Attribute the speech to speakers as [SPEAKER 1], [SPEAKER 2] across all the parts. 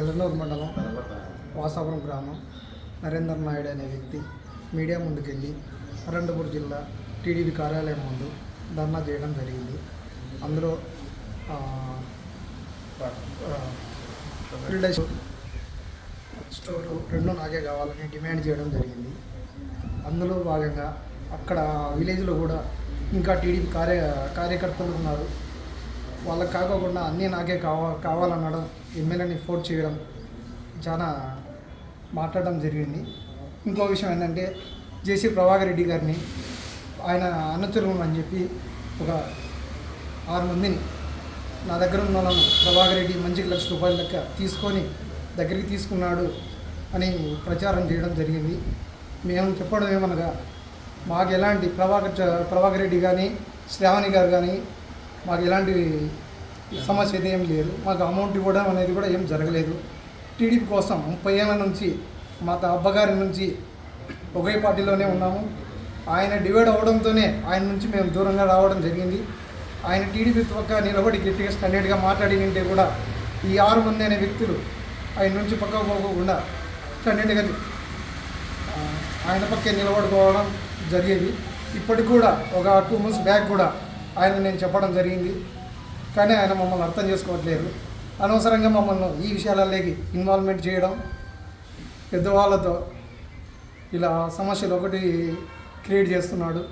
[SPEAKER 1] ఎల్లనూరు మండలం వాసాపురం గ్రామం నరేందర్ నాయుడు అనే వ్యక్తి మీడియా ముందుకెళ్ళి అనంతపురం జిల్లా టీడీపీ కార్యాలయం ముందు ధర్నా చేయడం జరిగింది. అందులో ఫీల్డ్ స్టోరు రెండు నాకే కావాలని డిమాండ్ చేయడం జరిగింది. అందులో భాగంగా అక్కడ విలేజ్లో కూడా ఇంకా టీడీపీ కార్య కార్యకర్తలు ఉన్నారు. వాళ్ళకి కాకోకుండా అన్నీ నాకే కావా కావాలనడం ఎమ్మెల్యేని ఫోర్స్ చేయడం చాలా మాట్లాడడం జరిగింది. ఇంకో విషయం ఏంటంటే జేసీ ప్రభాకర్ రెడ్డి గారిని ఆయన అనుచరులు అని చెప్పి ఒక ఆరు మందిని నా దగ్గర ఉన్న వాళ్ళను ప్రభాకర్ రెడ్డి మంచికి లక్ష రూపాయల లెక్క తీసుకొని దగ్గరికి తీసుకున్నాడు అని ప్రచారం చేయడం జరిగింది. మేము చెప్పడం ఏమనగా మాకు ఎలాంటి ప్రభాకర్ ప్రభాకర్ రెడ్డి కానీ శ్రావణి గారు కానీ మాకు ఎలాంటి సమస్య అయితే ఏం లేదు. మాకు అమౌంట్ ఇవ్వడం అనేది కూడా ఏం జరగలేదు. టీడీపీ కోసం ముప్పై ఏళ్ళ నుంచి మా అబ్బగారి నుంచి ఒకే పార్టీలోనే ఉన్నాము. ఆయన డివైడ్ అవ్వడంతోనే ఆయన నుంచి మేము దూరంగా రావడం జరిగింది. ఆయన టీడీపీ పక్క నిలబడి గట్టిగా స్టాండర్డ్గా మాట్లాడి ఉంటే కూడా ఈ ఆరు మంది అనే వ్యక్తులు ఆయన నుంచి పక్కకు పోకుండా స్టాండర్డ్గా ఆయన పక్కే నిలబడుకోవడం జరిగేది. ఇప్పటికి కూడా ఒక టూ మంత్స్ బ్యాక్ కూడా ఆయన నేను చెప్పడం జరిగింది. కానీ ఆయన మమ్మల్ని అర్థం చేసుకోవట్లేదు. అనవసరంగా మమ్మల్ని ఈ విషయాలలోకి ఇన్వాల్వ్మెంట్ చేయడం పెద్దవాళ్ళతో ఇలా సమస్యలు ఒకటి క్రియేట్ చేస్తున్నాడు.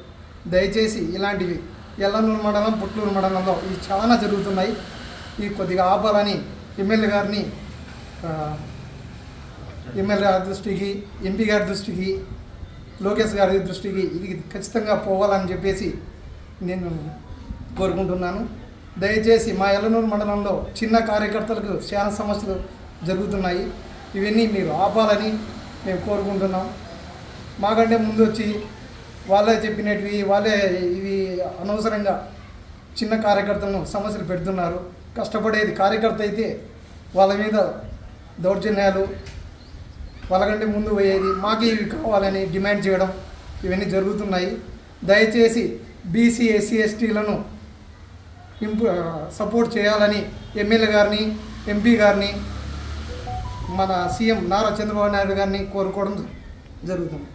[SPEAKER 1] దయచేసి ఇలాంటివి ఎల్లనూరు మండలం పుట్లూరు మండలంలో ఇవి చాలా జరుగుతున్నాయి. ఈ కొద్దిగా ఆపాలని ఎమ్మెల్యే గారిని ఎమ్మెల్యే గారి దృష్టికి ఎంపీ గారి దృష్టికి లోకేష్ గారి దృష్టికి ఇది ఖచ్చితంగా పోవాలని చెప్పేసి నేను కోరుకుంటున్నాను. దయచేసి మా ఎల్లనూరు మండలంలో చిన్న కార్యకర్తలకు చాలా సమస్యలు జరుగుతున్నాయి. ఇవన్నీ మీరు ఆపాలని మేము కోరుకుంటున్నాం. మాకంటే ముందు వచ్చి వాళ్ళే చెప్పినటివి వాళ్ళే ఇవి అనవసరంగా చిన్న కార్యకర్తలను సమస్యలు పెడుతున్నారు. కష్టపడేది కార్యకర్త అయితే వాళ్ళ మీద దౌర్జన్యాలు వాళ్ళకంటే ముందు పోయేది మాకు ఇవి కావాలని డిమాండ్ చేయడం ఇవన్నీ జరుగుతున్నాయి. దయచేసి బీసీ ఎస్సీ ఎస్టీలను ఇంపు సపోర్ట్ చేయాలని ఎమ్మెల్యే గారిని ఎంపీ గారిని మన సీఎం నారా చంద్రబాబు నాయుడు గారిని కోరుకోవడం జరుగుతుంది.